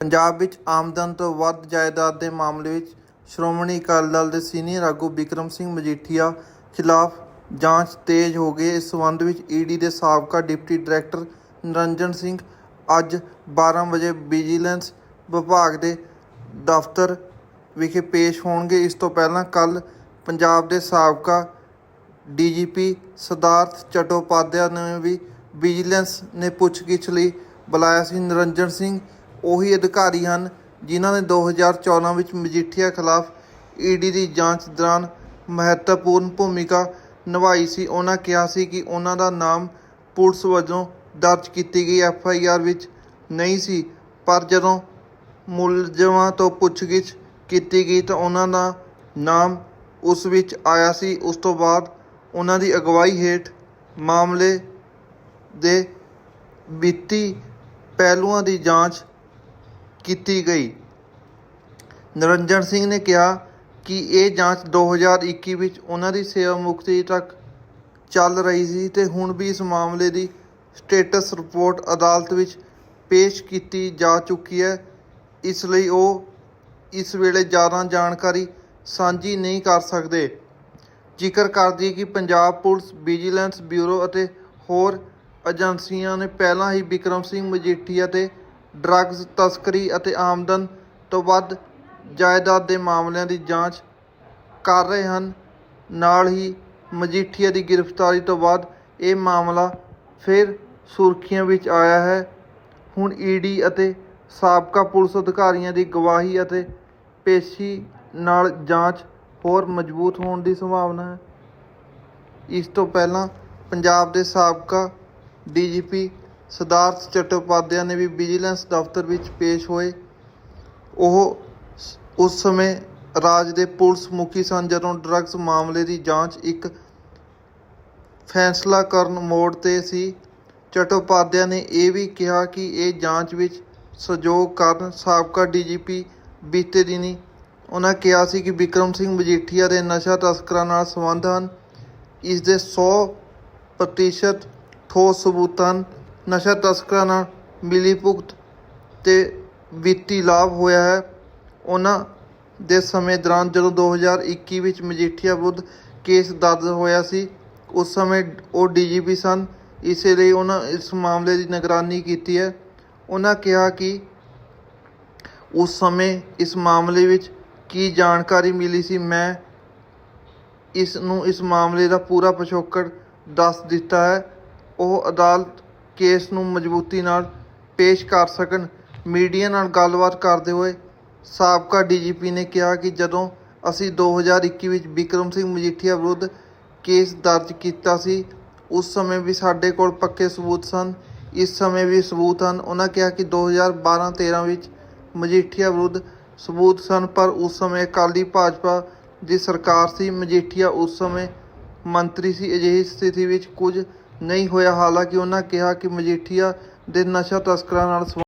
ਪੰਜਾਬ ਵਿੱਚ ਆਮਦਨ ਤੋਂ ਵੱਧ ਜਾਇਦਾਦ ਦੇ ਮਾਮਲੇ ਵਿੱਚ ਸ਼੍ਰੋਮਣੀ ਅਕਾਲੀ ਦਲ ਦੇ ਸੀਨੀਅਰ ਆਗੂ ਬਿਕਰਮ ਸਿੰਘ ਮਜੀਠੀਆ ਖਿਲਾਫ ਜਾਂਚ ਤੇਜ਼ ਹੋ ਗਈ। ਇਸ ਸਬੰਧ ਵਿੱਚ ਈਡੀ ਦੇ ਸਾਬਕਾ ਡਿਪਟੀ ਡਾਇਰੈਕਟਰ ਨਿਰੰਜਨ ਸਿੰਘ ਅੱਜ 12 ਵਜੇ ਵਿਜੀਲੈਂਸ ਵਿਭਾਗ ਦੇ ਦਫ਼ਤਰ ਵਿਖੇ ਪੇਸ਼ ਹੋਣਗੇ। ਇਸ ਤੋਂ ਪਹਿਲਾਂ ਕੱਲ ਪੰਜਾਬ ਦੇ ਸਾਬਕਾ ਡੀਜੀਪੀ ਸਿਧਾਰਥ ਚਟੋਪਾਧਿਆ ਨੇ ਵੀ ਵਿਜੀਲੈਂਸ ਨੇ ਪੁੱਛਗਿੱਛ ਲਈ ਬੁਲਾਇਆ ਸੀ। ਨਿਰੰਜਨ ਸਿੰਘ ਉਹੀ ਅਧਿਕਾਰੀ ਹਨ ਜਿਨ੍ਹਾਂ ਨੇ 2014 ਵਿੱਚ ਮਜੀਠੀਆ ਖਿਲਾਫ ਈਡੀ ਦੀ ਜਾਂਚ ਦੌਰਾਨ ਮਹੱਤਵਪੂਰਨ ਭੂਮਿਕਾ ਨਿਭਾਈ ਸੀ। ਉਹਨਾਂ ਕਿਹਾ ਸੀ ਕਿ ਉਹਨਾਂ ਦਾ ਨਾਮ ਪੁਲਿਸ ਵਜੋਂ ਦਰਜ ਕੀਤੀ ਗਈ ਐਫ ਆਈ ਆਰ ਵਿੱਚ ਨਹੀਂ ਸੀ, ਪਰ ਜਦੋਂ ਮੁਲਜ਼ਮਾਂ ਤੋਂ ਪੁੱਛਗਿੱਛ ਕੀਤੀ ਗਈ ਤਾਂ ਉਹਨਾਂ ਦਾ ਨਾਮ ਉਸ ਵਿੱਚ ਆਇਆ ਸੀ। ਉਸ ਤੋਂ ਬਾਅਦ ਉਹਨਾਂ ਦੀ ਅਗਵਾਈ ਹੇਠ ਮਾਮਲੇ ਦੇ ਵਿੱਤੀ ਪਹਿਲੂਆਂ ਦੀ ਜਾਂਚ ਕੀਤੀ ਗਈ। ਨਿਰੰਜਨ ਸਿੰਘ ਨੇ ਕਿਹਾ ਕਿ ਇਹ ਜਾਂਚ 2021 ਵਿੱਚ ਉਹਨਾਂ ਦੀ ਸੇਵਾ ਮੁਕਤੀ ਤੱਕ ਚੱਲ ਰਹੀ ਸੀ ਤੇ ਹੁਣ ਵੀ ਇਸ ਮਾਮਲੇ ਦੀ ਸਟੇਟਸ ਰਿਪੋਰਟ ਅਦਾਲਤ ਵਿੱਚ ਪੇਸ਼ ਕੀਤੀ ਜਾ ਚੁੱਕੀ ਹੈ। ਇਸ ਲਈ ਉਹ ਇਸ ਵੇਲੇ ਜ਼ਿਆਦਾ ਜਾਣਕਾਰੀ ਸਾਂਝੀ ਨਹੀਂ ਕਰ ਸਕਦੇ। ਜ਼ਿਕਰ ਕਰਦੀ ਕਿ ਪੰਜਾਬ ਪੁਲਿਸ, ਵਿਜੀਲੈਂਸ ਬਿਊਰੋ ਅਤੇ ਹੋਰ ਏਜੰਸੀਆਂ ਨੇ ਪਹਿਲਾਂ ਹੀ ਵਿਕਰਮ ਸਿੰਘ ਮਜੀਠੀਆ ਤੇ ਡਰੱਗਜ਼, ਤਸਕਰੀ ਅਤੇ ਆਮਦਨ ਤੋਂ ਵੱਧ ਜਾਇਦਾਦ ਦੇ ਮਾਮਲਿਆਂ ਦੀ ਜਾਂਚ ਕਰ ਰਹੇ ਹਨ। ਨਾਲ ਹੀ ਮਜੀਠੀਆ ਦੀ ਗ੍ਰਿਫਤਾਰੀ ਤੋਂ ਬਾਅਦ ਇਹ ਮਾਮਲਾ ਫਿਰ ਸੁਰਖੀਆਂ ਵਿੱਚ ਆਇਆ ਹੈ। ਹੁਣ ਈਡੀ ਅਤੇ ਸਾਬਕਾ ਪੁਲਿਸ ਅਧਿਕਾਰੀਆਂ ਦੀ ਗਵਾਹੀ ਅਤੇ ਪੇਸ਼ੀ ਨਾਲ ਜਾਂਚ ਹੋਰ ਮਜ਼ਬੂਤ ਹੋਣ ਦੀ ਸੰਭਾਵਨਾ ਹੈ। ਇਸ ਤੋਂ ਪਹਿਲਾਂ ਪੰਜਾਬ ਦੇ ਸਾਬਕਾ ਡੀਜੀਪੀ ਸਿਧਾਰਥ ਚਟੋਪਾਧਿਆ ਨੇ ਵੀ ਵਿਜੀਲੈਂਸ ਦਫ਼ਤਰ ਵਿੱਚ ਪੇਸ਼ ਹੋਏ। ਉਹ ਉਸ ਸਮੇਂ ਰਾਜ ਦੇ ਪੁਲਿਸ ਮੁਖੀ ਸਨ, ਜਦੋਂ ਡਰੱਗਸ ਮਾਮਲੇ ਦੀ ਜਾਂਚ ਇੱਕ ਫੈਸਲਾ ਕਰਨ ਮੋੜ ਤੇ ਸੀ। ਚਟੋਪਾਧਿਆ ਨੇ ਇਹ ਵੀ ਕਿਹਾ ਕਿ ਇਹ ਜਾਂਚ ਵਿੱਚ ਸਹਿਯੋਗ ਕਰਨ ਸਾਬਕਾ ਡੀਜੀਪੀ ਬੀਤੇ ਦਿਨੀ ਉਹਨਾਂ ਕਿਹਾ ਸੀ ਕਿ ਵਿਕਰਮ ਸਿੰਘ ਮਜੀਠੀਆ ਦੇ ਨਸ਼ਾ ਤਸਕਰਾਂ ਨਾਲ ਸੰਬੰਧ ਹਨ। ਇਸ ਦੇ 100 ਪ੍ਰਤੀਸ਼ਤ ਠੋਸ ਸਬੂਤ ਹਨ। ਨਸ਼ਾ ਤਸਕਰਾਂ ਨਾਲ ਮਿਲੀ ਭੁਗਤ ਤੇ ਵਿੱਤੀ ਲਾਭ ਹੋਇਆ ਹੈ। ਉਹਨਾਂ ਦੇ ਸਮੇਂ ਦੌਰਾਨ ਜਦੋਂ 2021 ਵਿੱਚ ਮਜੀਠੀਆ ਵਿਰੁੱਧ ਕੇਸ ਦਰਜ ਹੋਇਆ ਸੀ, ਉਸ ਸਮੇਂ ਉਹ ਡੀਜੀਪੀ ਸਨ। ਇਸੇ ਲਈ ਉਹਨਾਂ ਇਸ ਮਾਮਲੇ ਦੀ ਨਿਗਰਾਨੀ ਕੀਤੀ ਹੈ। ਉਹਨਾਂ ਕਿਹਾ ਕਿ ਉਸ ਸਮੇਂ ਇਸ ਮਾਮਲੇ ਵਿੱਚ ਕੀ ਜਾਣਕਾਰੀ ਮਿਲੀ ਸੀ, ਮੈਂ ਇਸ ਨੂੰ ਇਸ ਮਾਮਲੇ ਦਾ ਪੂਰਾ ਪਿਛੋਕੜ ਦੱਸ ਦਿੱਤਾ ਹੈ। ਉਹ ਅਦਾਲਤ ਕੇਸ ਨੂੰ ਮਜ਼ਬੂਤੀ ਨਾਲ ਪੇਸ਼ ਕਰ ਸਕਣ। ਮੀਡੀਆ ਨਾਲ ਗੱਲਬਾਤ ਕਰਦੇ ਹੋਏ ਸਾਬਕਾ ਡੀਜੀਪੀ ਨੇ ਕਿਹਾ ਕਿ ਜਦੋਂ ਅਸੀਂ 2021 ਵਿੱਚ ਵਿਕਰਮ ਸਿੰਘ ਮਜੀਠੀਆ ਵਿਰੁੱਧ ਕੇਸ ਦਰਜ ਕੀਤਾ ਸੀ, ਉਸ ਸਮੇਂ ਵੀ ਸਾਡੇ ਕੋਲ ਪੱਕੇ ਸਬੂਤ ਸਨ। ਇਸ ਸਮੇਂ ਵੀ ਸਬੂਤ ਹਨ। ਉਹਨਾਂ ਕਿਹਾ ਕਿ 2012-13 ਵਿੱਚ ਮਜੀਠੀਆ ਵਿਰੁੱਧ ਸਬੂਤ ਸਨ, ਪਰ ਉਸ ਸਮੇਂ ਅਕਾਲੀ ਭਾਜਪਾ ਦੀ ਸਰਕਾਰ ਸੀ। ਮਜੀਠੀਆ ਉਸ ਸਮੇਂ ਮੰਤਰੀ ਸੀ। ਅਜਿਹੀ ਸਥਿਤੀ ਵਿੱਚ ਕੁਝ ਨਹੀਂ ਹੋਇਆ। ਹਾਲਾਂਕਿ ਉਹਨਾਂ ਕਿਹਾ ਕਿ ਮਜੀਠੀਆ ਦੇ ਨਸ਼ਾ ਤਸਕਰਾਂ ਨਾਲ ਸੰਬੰਧ